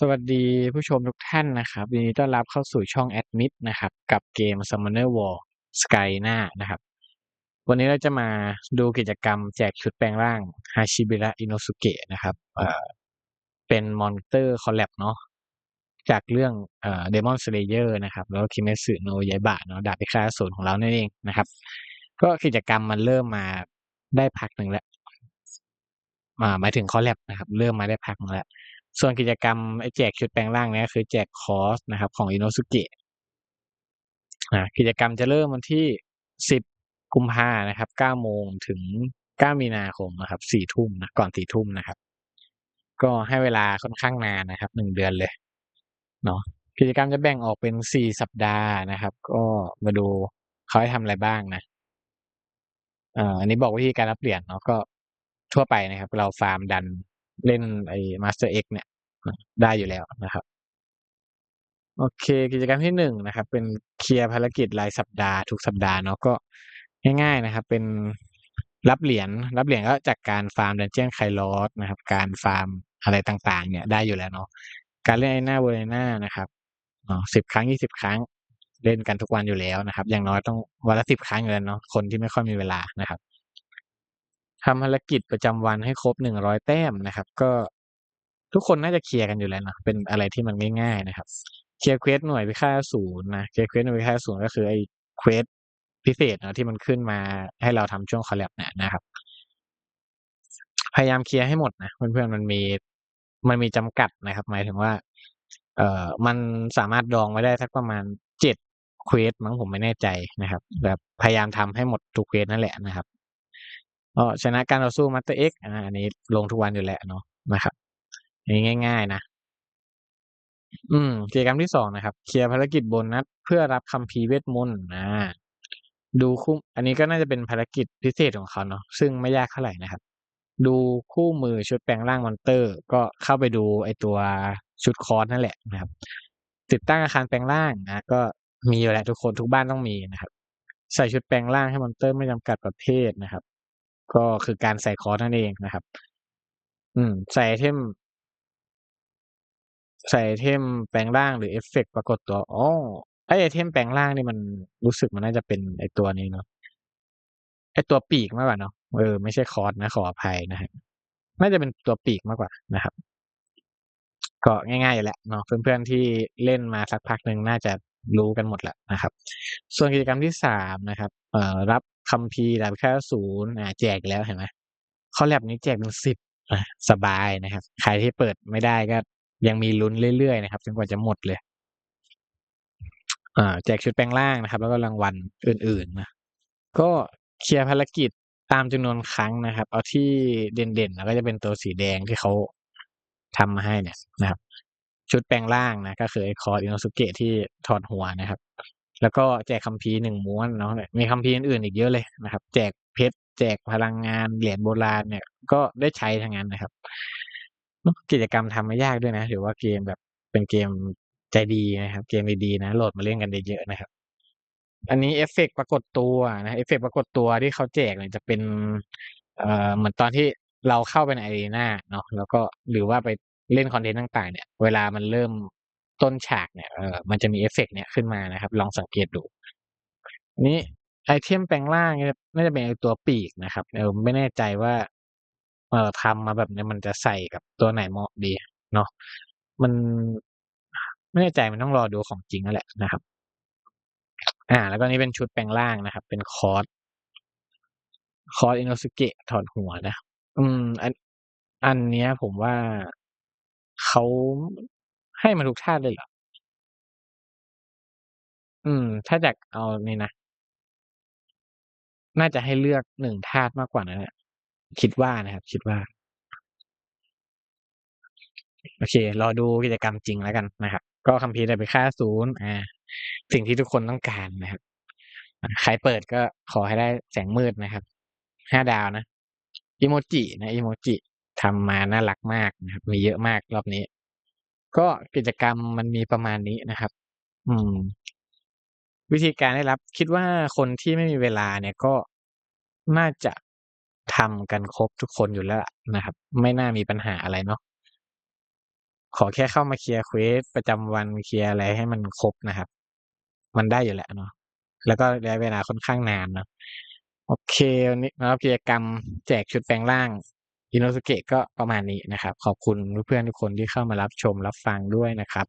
สวัสดีผู้ชมทุกท่านนะครับยินดีต้อนรับเข้าสู่ช่องแอดมิดนะครับ กับเกม Summoner War Sky หน้านะครับ วันนี้เราจะมาดูกิจกรรมแจกชุดแปลงร่างฮาชิบิระอินโนสุเกะนะครับเอ่อเป็นมอนเตอร์คอลแลบเนาะจากเรื่องเอ่อ Demon Slayer นะครับ แล้วคิเมสึโนยายบะเนาะดาบพิฆาตอสูรของเรานั่นเองนะครับ ก็กิจกรรมมันเริ่มมาได้พักหนึ่งแล้วอ่าหมายถึงคอลแลบนะครับ เริ่มมาได้พักหนึ่งแล้ว ส่วนกิจกรรมไอ้แจกชุดแปลงร่างเนี้ยคือแจกคอร์สนะครับ ของอินโนสุเกะอ่ากิจกรรมจะเริ่มวันที่ 10 กุมภานะครับ 9 โมงถึง 9 มีนาคมนะครับ 4 ทุ่มนะ ก่อน 4 ทุ่มนะครับ ก็ให้เวลาค่อนข้างนานนะครับ 1 เดือนเลย เนาะ กิจกรรมจะแบ่งออกเป็น 4 สัปดาห์นะครับ ก็มาดูเขาให้ทำอะไรบ้างนะอ่ออันนี้บอกวิธีการรับเหรียญเนาะ ก็ทั่วไปนะครับ เราฟาร์มดัน เล่นไอ้ Master X เนี่ยได้อยู่แล้วนะครับโอเคกิจกรรมที่หนึ่งนะครับ เป็นเคลียร์ภารกิจรายสัปดาห์ทุกสัปดาห์เนาะก็ง่ายๆนะครับ เป็นรับเหรียญรับเหรียญก็จากการฟาร์ม Dungeon Kairos นะครับ การฟาร์มอะไรต่างๆ เนี่ยได้อยู่แล้วเนาะการเล่น Arena Verena นะครับเนาะ10ครั้ง20ครั้งเล่นกันทุกวันอยู่แล้วนะครับ อย่างน้อยต้องวันละ10ครั้งอยู่แล้วเนาะคนที่ไม่ค่อยมีเวลานะครับ ทำภารกิจประจำวันให้ครบ100แต้มนะครับ ก็ทุกคนน่าจะเคลียร์กันอยู่แล้วนะเป็นอะไรที่มันง่าย ๆ นะครับเคลียร์เควสหน่วยพิฆาตอสูรนะเคลียร์เควสหน่วยพิฆาตอสูรก็คือไอ้เควสพิเศษนะที่มันขึ้นมาให้เราทำช่วงคอลแลบเนี่ยนะครับ พยายามเคลียร์ให้หมดนะเพื่อนๆมันมีมันมีจำกัดนะครับ หมายถึงว่า เอ่อมันสามารถดองไว้ได้สักประมาณ7เควสมั้งผมไม่แน่ใจนะครับ แบบพยายามทำให้หมดทุกเควสนั่นแหละนะครับ ก็ชนะการต่อสู้ Master X อาอันนี้ลงทุกวันอยู่แล้วเนาะนะครับอันนี้ง่าย ๆ นะ อืมกิจกรรมที่2นะครับ เคลียร์ภารกิจโบนัสเพื่อรับคัมภีเวทมนต์อาดูคู่ อันนี้ก็น่าจะเป็นภารกิจพิเศษของเขาเนาะซึ่งไม่ยากเท่าไหร่นะครับ ดูคู่มือชุดแปลงร่างมอนเตอร์ ก็เข้าไปดูไอตัวชุดคอร์สนั่นแหละนะครับ ติดตั้งอาคารแปลงร่างนะก็มีอยู่แล้วทุกคนทุกบ้านต้องมีนะครับ ใส่ชุดแปลงร่างให้มอนเตอร์ไม่จำกัดประเภทนะครับ ก็คือการใส่คอร์สนั่นเองนะครับ อืม ใส่ไอเทม ใส่ไอเทมแปลงร่างหรือเอฟเฟกต์ปรากฏตัวอ๋อไอ้ไอเทมแปลงร่างนี่มันรู้สึกมันน่าจะเป็นไอตัวนี้เนาะไอตัวปีกมากกว่าเนาะเออไม่ใช่คอร์สนะขออภัยนะครับน่าจะเป็นตัวปีกมากกว่านะครับ ก็ง่ายๆอยู่แล้วเนาะเพื่อนๆที่เล่นมาสักพักหนึ่งน่าจะรู้กันหมดแหล้วนะครับ ส่วนกิจกรรมที่3นะครับ เอ่อรับ คัมภีร์ดาบพิฆาตอสูรอ่าแจกแล้วเห็นไหมคอแลบนี้แจกเป็น10อาสบายนะครับ ใครที่เปิดไม่ได้ก็ยังมีลุ้นเรื่อยๆนะครับจนกว่าจะหมดเลยแจกชุดแปลงร่างนะครับ แล้วก็รางวัลอื่นๆนะก็เคลียร์ภารกิจตามจำนวนครั้งนะครับ เอาที่เด่นๆแล้วก็จะเป็นตัวสีแดงที่เขาทำมาให้เนี่ยนะครับ ชุดแปลงร่างนะ ก็คือไอคอร์สอิโนสุเกะที่ถอดหัวนะครับ แล้วก็แจกคัมภีร์1ม้วนเนาะมีคัมภีร์อื่นอีกเยอะเลยนะครับ แจกเพชรแจกพลังงานเหรียญโบราณเนี่ยก็ได้ใช้ทั้งนั้นนะครับ กิจกรรมทำไม่ยากด้วยนะถือว่าเกมแบบเป็นเกมใจดีนะครับ เกมดีๆนะโหลดมาเล่นกันเยอะๆนะครับ อันนี้เอฟเฟกปรากฏตัวนะเอฟเฟกปรากฏตัวที่เขาแจกเนี่ยจะเป็นเอ่อเหมือนตอนที่เราเข้าไปใน Arena เนาะแล้วก็หรือว่าไปเล่นคอนเทนต์ต่างๆ เนี่ย เวลามันเริ่ม ต้นฉากเนี่ยเออมันจะมีเอฟเฟกต์เนี่ยขึ้นมานะครับ ลองสังเกตดู นี้ไอเทมแปลงร่างเนี่ยน่าจะเป็นตัวปีกนะครับเออไม่แน่ใจว่าเอ่อทำมาแบบเนี้ยมันจะใส่กับตัวไหนเหมาะดีเนาะมันไม่แน่ใจมันต้องรอดูของจริงนั่นแหละนะครับ อ่า แล้วก็นี่เป็นชุดแปลงร่างนะครับ เป็นคอร์สคอร์สอินโนสุเกะถอดหัวนะ อืม อัน อันเนี้ย ผมว่าเขา ให้มาทุกธาตุเลยเหรอ?อืม ถ้าจากเอานี่นะ น่าจะให้เลือก1ธาตุมากกว่านั้นอะคิดว่านะครับ คิดว่า โอเค รอดูกิจกรรมจริงแล้วกันนะครับ ก็คัมภีร์ดาบพิฆาตอสูรอาสิ่งที่ทุกคนต้องการนะครับอาใครเปิดก็ขอให้ได้แสงมืดนะครับ5ดาวนะ อิโมจินะ อิโมจิทำมาน่ารักมากนะครับ มีเยอะมากรอบนี้ ก็กิจกรรมมันมีประมาณนี้นะครับ อืม วิธีการได้รับ คิดว่าคนที่ไม่มีเวลาเนี่ยก็น่าจะทำกันครบทุกคนอยู่แล้วนะครับ ไม่น่ามีปัญหาอะไรเนาะขอแค่เข้ามาเคลียร์เควสประจำวันเคลียร์อะไรให้มันครบนะครับ มันได้อยู่แล้วเนาะแล้วก็ระยะเวลาค่อนข้างนานเนาะโอเควันนี้นรับกิจกรรมแจกชุดแปลงร่าง อินโนสเกตก็ประมาณนี้นะครับ ขอบคุณเพื่อนๆทุกคนที่เข้ามารับชมรับฟังด้วยนะครับ